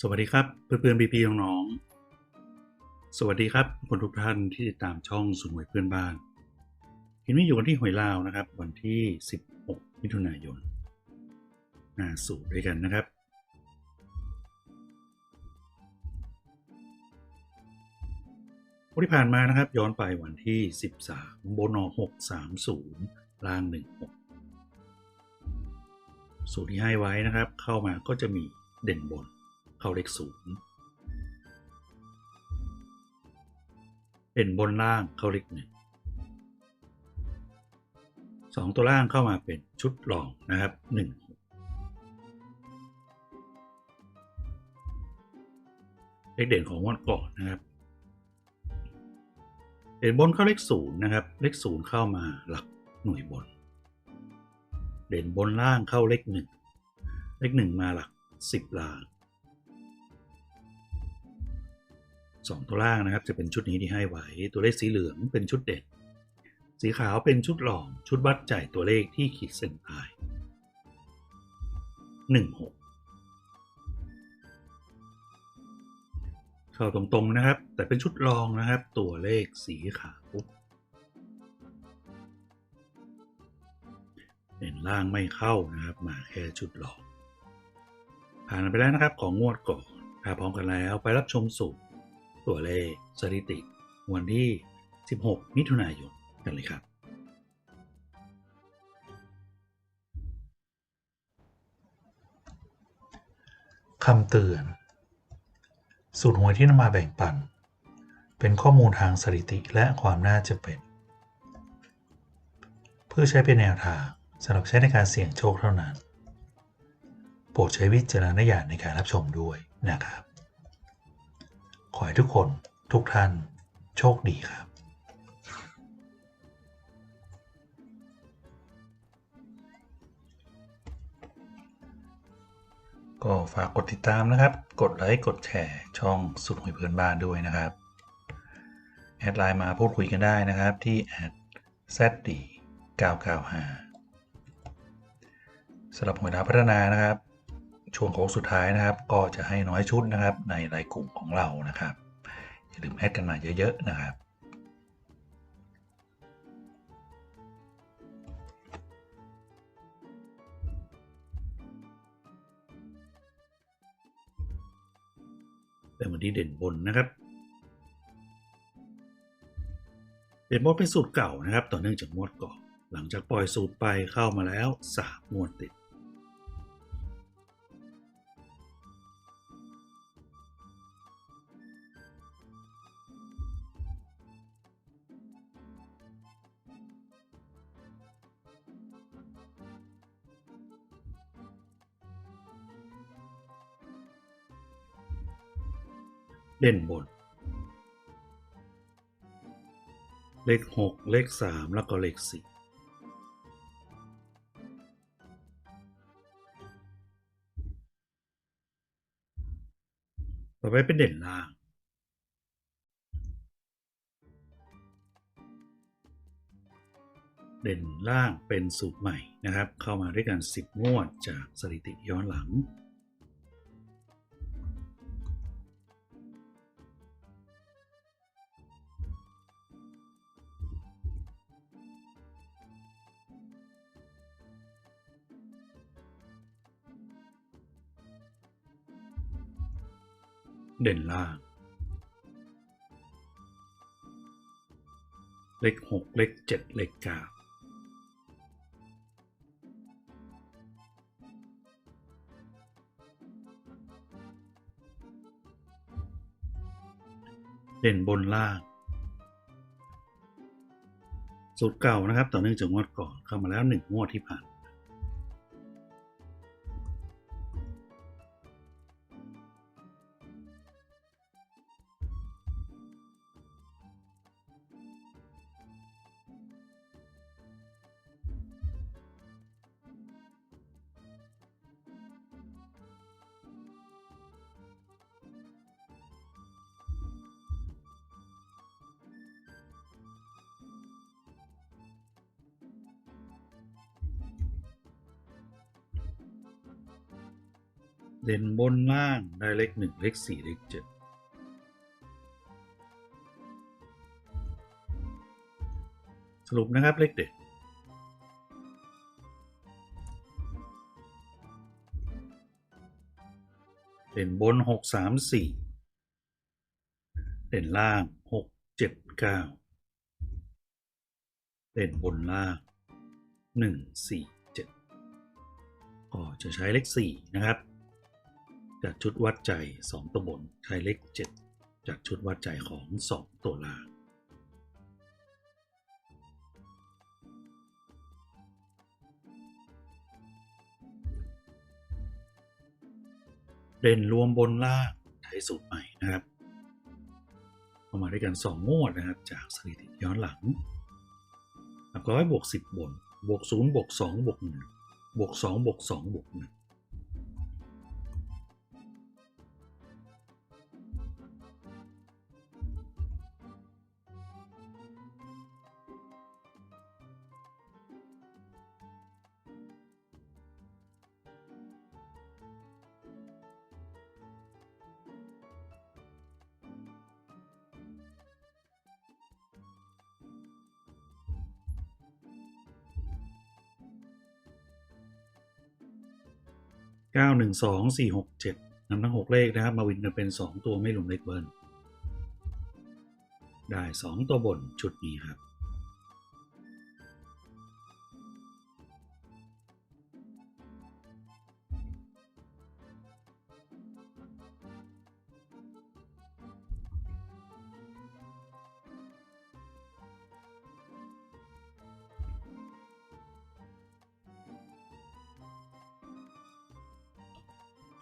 สวัสดีครับเพื่อนๆพี่ๆน้องๆสวัสดีครับคนทุกท่านที่ติดตามช่องสุนหวยเพื่อนบ้านเห็นว่าอยู่กันที่หวยลาวนะครับ วันที่ 16 มิถุนายนหน้าสูตรด้วยกันนะครับ วันที่ผ่านมานะครับ ย้อนไปวันที่ 13บน630 ล่าง 16 สูตรที่ให้ไว้นะครับ เข้ามาก็จะมีเด่นบน เข้าเลขศูนย์เด่นบนล่างเข้าเลขหนึ่งสองตัวล่างเข้ามาเป็นชุดรองนะครับหนึ่งเลขเด่นของงวันก่อนนะครับเด่นบนเข้าเลขศูนย์นะครับ เลขศูนย์เข้ามาหลักหน่วยบน เด่นบนล่างเข้าเลขหนึ่งเลขหนึ่งมาหลักสิบล่าง สองตัวล่างนะครับ จะเป็นชุดนี้ที่ให้ไว้ ตัวเลขสีเหลืองเป็นชุดเด่น สีขาวเป็นชุดรองชุดวัดจ่ายตัวเลขที่ขีดเส้นใต้หนึ่งหกเข้าตรงๆนะครับ แต่เป็นชุดรองนะครับ ตัวเลขสีขาวเด่นล่างไม่เข้านะครับ มาแค่ชุดรองผ่านไปแล้วนะครับของงวดก่อนถ้าพร้อมกันแล้วไปรับชมสูตร ตัวเลขสถิติ วันที่ 16 มิถุนายนกันเลยครับ คำเตือน สูตรหวยที่นำมาแบ่งปัน เป็นข้อมูลทางสถิติและความน่าจะเป็น เพื่อใช้เป็นแนวทางสำหรับใช้ในการเสี่ยงโชคเท่านั้น โปรดใช้วิจารณญาณในการรับชมด้วยนะครับ ขอให้ทุกคนทุกท่านโชคดีครับก็ฝากกดติดตามนะครับ กดไลค์ กดแชร์ ช่องสุดหวยเพื่อนบ้านด้วยนะครับ แอดไลน์มาพูดคุยกันได้นะครับที่แอด zd 995สำหรับหวยดาวพัฒนานะครับ ช่วงโค้งสุดท้ายนะครับ ก็จะให้น้อยชุดนะครับ ในรายกลุ่มของเรานะครับ อย่าลืมแอดกันมาเยอะ ๆ นะครับเป็นวันที่เด่นบนนะครับ เด่นบนเป็นสูตรเก่านะครับ ต่อเนื่องจากงวดก่อนหลังจากปล่อยสูตรไปเข้ามาแล้วสามงวดติด เด่นบน เลขหกเลขสามแล้วก็เลขสี่ต่อไปเป็นเด่นล่าง เด่นล่างเป็นสูตรใหม่นะครับ เข้ามาด้วยกัน 10 งวดจากสถิติย้อนหลัง เด่นล่าง เลขหกเลขเจ็ดเลขเก้าเด่นบนล่าง สูตรเก่านะครับ ต่อเนื่องจากงวดก่อนเข้ามาแล้วหนึ่งงวดที่ผ่าน เด่นบนล่างได้เลขหนึ่งเลขสี่เลขเจ็ดสรุปนะครับเลขเด็ดเด่นบนหกสามสี่เด่นล่างหกเจ็ดเก้าเด่นบนล่างหนึ่งสี่เจ็ดก็จะใช้เลขสี่นะครับ จากชุดวัดใจสองตัวบนใช้เลขเจ็ดจากชุดวัดใจของสองตัวล่างเด่นรวมบนล่างใช้สูตรใหม่นะครับเข้ามาด้วยกัน 2 งวดนะครับ จากสถิติย้อนหลังหลักร้อยบวก10 บนบวก0บวก2บวก1บวก2บวก2บวก1 เก้าหนึ่งสองสี่หกเจ็ดนำทั้งหกเลขนะครับ มาวินกันเป็นสองตัวไม่รวมเลขเบิ้ลได้สองตัวบนชุดนี้ครับ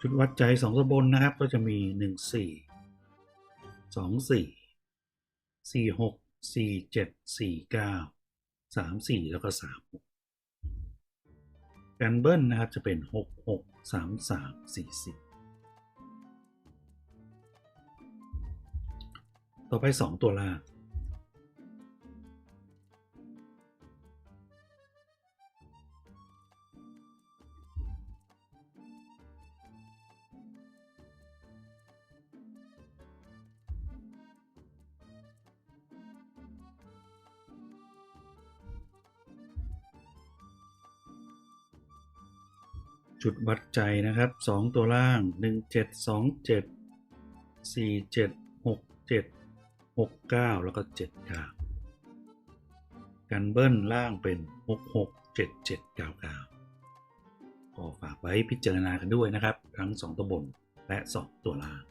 ชุดวัดใจสองตัวบนนะครับ ก็จะมีหนึ่งสี่สองสี่สี่หกสี่เจ็ดสี่เก้าสามสี่แล้วก็สามหกการเบิ้ลนะครับจะเป็นหกหกสามสามสี่สี่ต่อไปสองตัวล่าง จุดวัดใจนะครับสองตัวล่างหนึ่งเจ็ดสองเจ็ดสี่เจ็ดหกเจ็ดหกเก้าแล้วก็เจ็ดเก้ากันเบิ้ลล่างเป็นหกหกเจ็ดเจ็ดเก้าเก้าก็ฝากไว้พิจารณากันด้วยนะครับ ทั้งสองตัวบนและสองตัวล่าง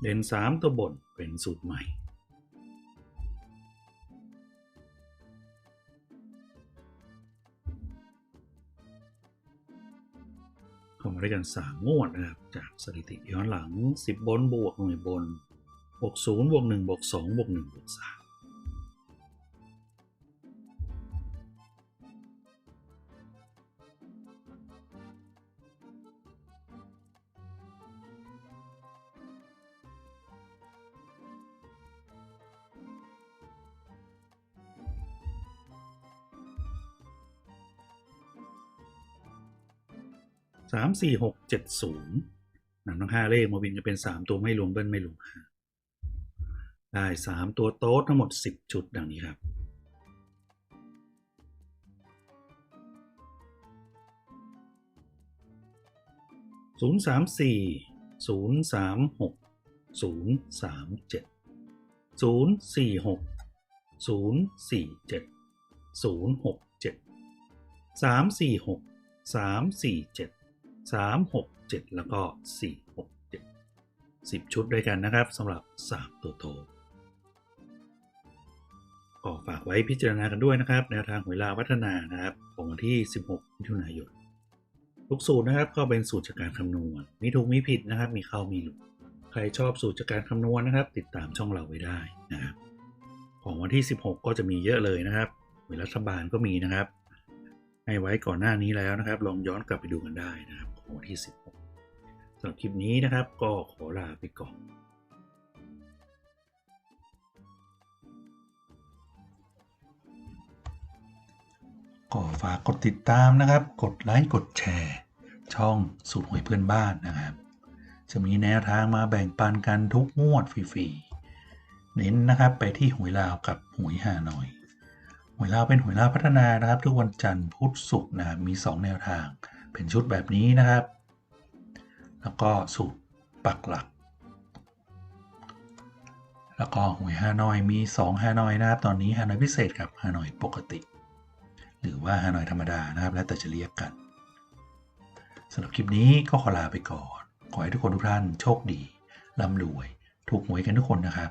เด่นสามตัวบนเป็นสูตรใหม่ ด้วยกัน 3 งวดนะครับ จากสถิติย้อนหลัง 10 บนบวกหน่วยบน บวก0บวก1บวก2บวก1บวก3 สามสี่หกเจ็ดศูนย์นำทั้งห้าเลขมาวินจะเป็นสามตัวไม่รวมเบิ้ลไม่รวมห้าได้สามตัวโต๊ดทั้งหมดสิบชุดดังนี้ครับศูนย์สามสี่ศูนย์สามหกศูนย์สามเจ็ดศูนย์สี่หกศูนย์สี่เจ็ดศูนย์หกเจ็ดสามสี่หกสามสี่เจ็ด สามหกเจ็ดแล้วก็สี่หกเจ็ดสิบชุดด้วยกันนะครับสำหรับสามตัวโตก็ฝากไว้พิจารณากันด้วยนะครับแนวทางหวยลาวัฒนานะครับของวันที่ 16มิถุนายนทุกสูตรนะครับก็เป็นสูตรจากการคำนวณมีถูกมีผิดนะครับ มีเข้ามีหลุดใครชอบสูตรจากการคำนวณนะครับ ติดตามช่องเราไว้ได้นะครับของวันที่ 16 ก็จะมีเยอะเลยนะครับหวยรัฐบาลก็มีนะครับ ให้ไว้ก่อนหน้านี้แล้วนะครับ ลองย้อนกลับไปดูกันได้นะครับ ของวันที่ 16สำหรับคลิปนี้นะครับ ก็ขอลาไปก่อนก็ฝากกดติดตามนะครับ กดไลค์ กดแชร์ ช่องสูตรหวยเพื่อนบ้านนะครับ จะมีแนวทางมาแบ่งปันกันทุกงวดฟรีๆ เน้นนะครับไปที่หวยลาวกับหวยฮานอย หวยลาวเป็นหวยลาวพัฒนานะครับ ทุกวันจันทร์พุธศุกร์นะครับมี 2 แนวทาง เป็นชุดแบบนี้นะครับ แล้วก็สูตรปักหลัก แล้วก็หวยฮานอยมี 2 ฮานอยนะครับ ตอนนี้ฮานอยพิเศษกับฮานอยปกติ หรือว่าฮานอยธรรมดานะครับ แล้วแต่จะเรียกกันสำหรับคลิปนี้ก็ขอลาไปก่อน ขอให้ทุกคนทุกท่านโชคดีร่ำรวย ถูกหวยกันทุกคนนะครับ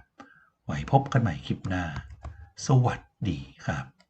ไว้พบกันใหม่คลิปหน้า สวัสดีครับ